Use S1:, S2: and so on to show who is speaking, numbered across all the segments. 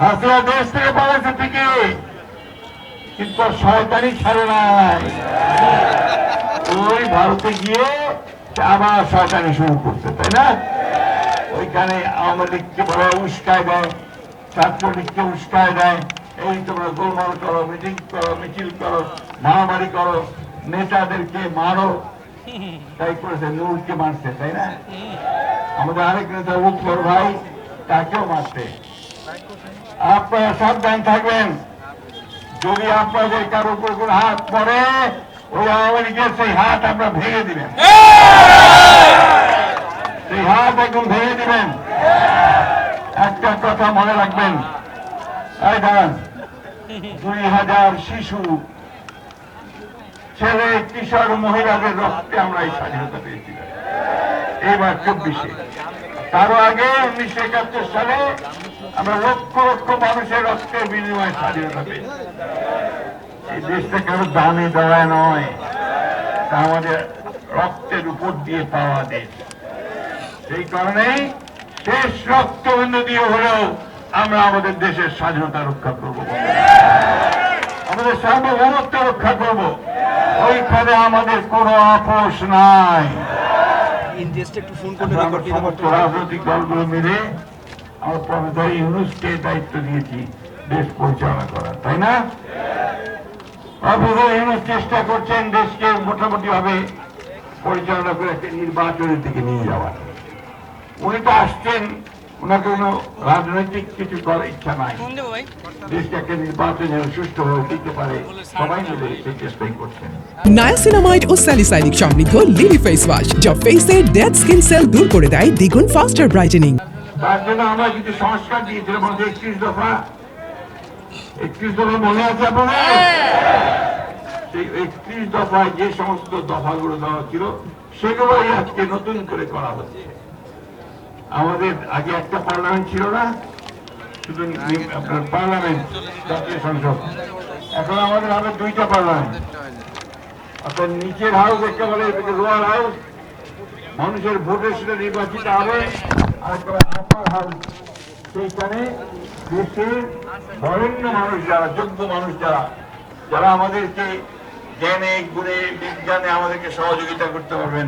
S1: হাসিনা দেশ থেকে ঠিকই, কিন্তু শয়তানি ছাড়ে নাই। ওই ভারতে গিয়ে আবার শয়তানি শুরু তাই না? ওইখানে আওয়ামী লীগকে বড় উস্কায় দেয় উস্কায় দেয়। এই তোমরা গোলমাল করো, মিটিং করো, মিছিল করো, মারামারি করো, নেতাদেরকে মারো। তাই করেছে, নূরকে মারছে, তাই না? আমাদের আরেক নেতা উৎপর ভাই, তাকেও মারছে। আপনারা সাবধান থাকবেন। যদি আপনাদের কারও উপর কোনো হাত পড়ে, ওই আওয়ামী লীগের সেই হাত আমরা ভেঙে দিবেন। সেই হাত একদম ভেঙে দিবেন। একটা কথা মনে রাখবেন। দুই হাজার শিশু, ছেলে, কিশোর, মহিলাদের রক্তে আমরা এই স্বাধীনতা পেয়েছিলাম এবার চব্বিশে। তারও আগে উনিশশো একাত্তর সালে আমরা লক্ষ লক্ষ মানুষের রক্তের বিনিময়ে স্বাধীনতা পেয়েছি। এই দেশটা কারও দামে দেওয়ায় নয়? তা আমাদের রক্তের উপর দিয়ে পাওয়া দেশ। সেই কারণেই শেষ রক্তবিন্দু দিয়ে হলেও আমরা আমাদের দেশের স্বাধীনতা রক্ষা করব। আমাদের সার্বভৌমত্ব রক্ষা করব। ওইখানে আমাদের কোনো আপোষ নাই। রাজনৈতিক দলগুলো মিলে আমার প্রফেসর ইউনুসকে দায়িত্ব দিয়েছি দেশ পরিচালনা করার তাই না? প্রফেসর ইউনুস চেষ্টা করছেন দেশকে মোটামুটি ভাবে পরিচালনা করে একটা নির্বাচনের দিকে নিয়ে যাওয়ার। উনি তো আসছেন ওনার কোনো রাজনৈতিক কিছু করার ইচ্ছা নাই। দেশকে একটা নির্বাচন যেন সুষ্ঠুভাবে দিতে পারে সবাই মিলে সেই চেষ্টাই করছেন।
S2: নায়াসিনামাইড ও স্যালিসাইলিক সমৃদ্ধ লিলি ফেস ওয়াশ যা ফেসের ডেড স্কিন সেল দূর করে দেয় দ্বিগুণ ফাস্টার ব্রাইটেনিং
S1: তার জন্য আমরা কিছু সংস্কার দিয়েছিলাম আমাদের একত্রিশ দফা। একত্রিশ দফা মনে আছে আপনাদের? সেই একত্রিশ দফায় যে সমস্ত দফাগুলো দেওয়া ছিল সেগুলোই আজকে নতুন করে করা হচ্ছে। আমাদের আগে একটা পার্লামেন্ট ছিল না? শুধু আপনার পার্লামেন্ট জাতীয় সংসদ। এখন আমাদের হবে দুইটা পার্লামেন্ট। অর্থাৎ নিচের হাউস একটা বলে লোয়ার হাউস মানুষের ভোটের সাথে নির্বাচিত হবে। সেইখানে। দেশের বরেণ্য মানুষ যারা, যোগ্য মানুষ যারা যারা আমাদেরকে জ্ঞানে, গুণে, বিজ্ঞানে আমাদেরকে সহযোগিতা করতে পারবেন,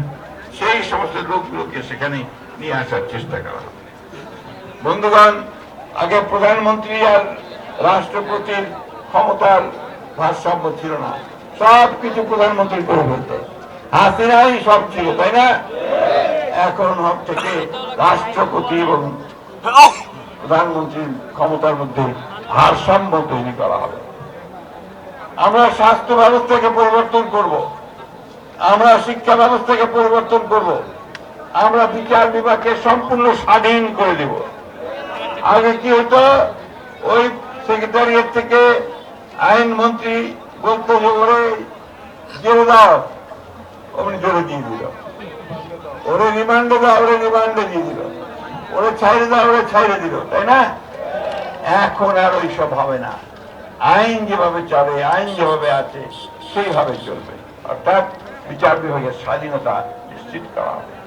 S1: সেই সমস্ত লোকগুলোকে সেখানে নিয়ে আসার চেষ্টা করা বন্ধুগণ, আগে প্রধানমন্ত্রী আর রাষ্ট্রপতির ক্ষমতার ভারসাম্য ছিল না। সব কিছু প্রধানমন্ত্রী করে ফেলত হাসিনাই সব ছিল, তাই না? এখন হক থেকে রাষ্ট্রপতি এবং প্রধানমন্ত্রীর ক্ষমতার মধ্যে ভারসাম্য তৈরি করা হবে। আমরা স্বাস্থ্য ব্যবস্থাকে পরিবর্তন করব। আমরা শিক্ষা ব্যবস্থাকে পরিবর্তন করব। আমরা বিচার বিভাগকে সম্পূর্ণ স্বাধীন করে দেব। আগে কি হতো? ওই সেক্রেটারিয়েট থেকে আইন মন্ত্রী বলতো যে ওরে জেলে দাও। অমনি জেলে দিয়ে দিল। ওরে রিমান্ডে দাও ওরে রিমান্ডে দিয়ে দিল। ওরে ছাইড়ে দাও ওরে ছাইড়ে দিল, তাই না? এখন আর ওইসব হবে না। আইন যেভাবে চলে, আইন যেভাবে আছে, সেইভাবে চলবে। অর্থাৎ বিচার বিভাগের স্বাধীনতা নিশ্চিত করা হবে।